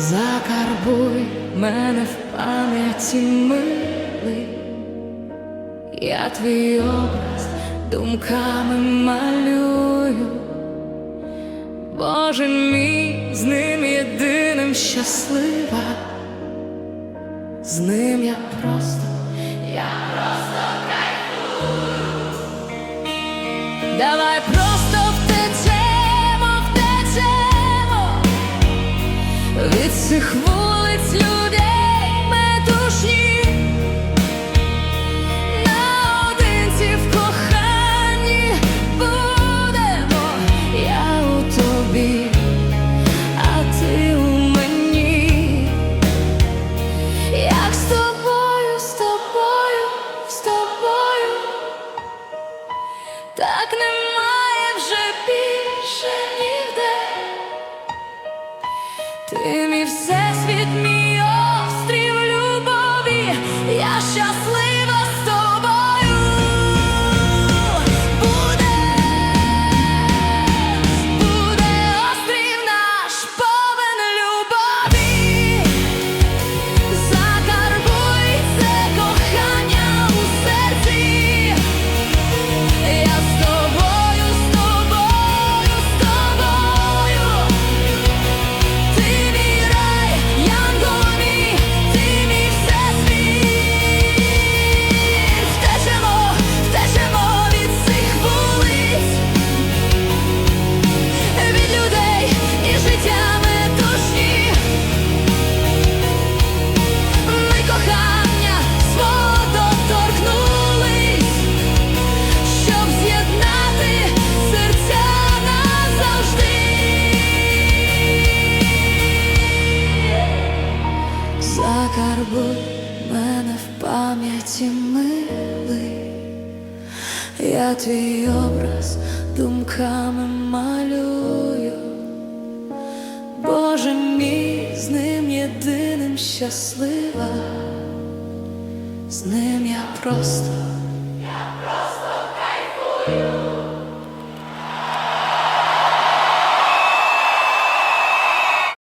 Закарбуй мене в пам'яті милий, я твій образ думками малюю, Боже мій, з ним єдиним щаслива, з ним я просто, я просто кайфую. Давай просто цих вулиць людей метушні Наодинці в коханні будемо Я у тобі, а ти у мені. Як з тобою, з тобою, з тобою Так немає вже більше ніде ти мій всесвіт, мій острів любові, я щаслива Закарбуй мене в пам'яті милий, я твій образ думками малюю, Боже мій, з ним єдиним щаслива, з ним я просто, я просто кайфую.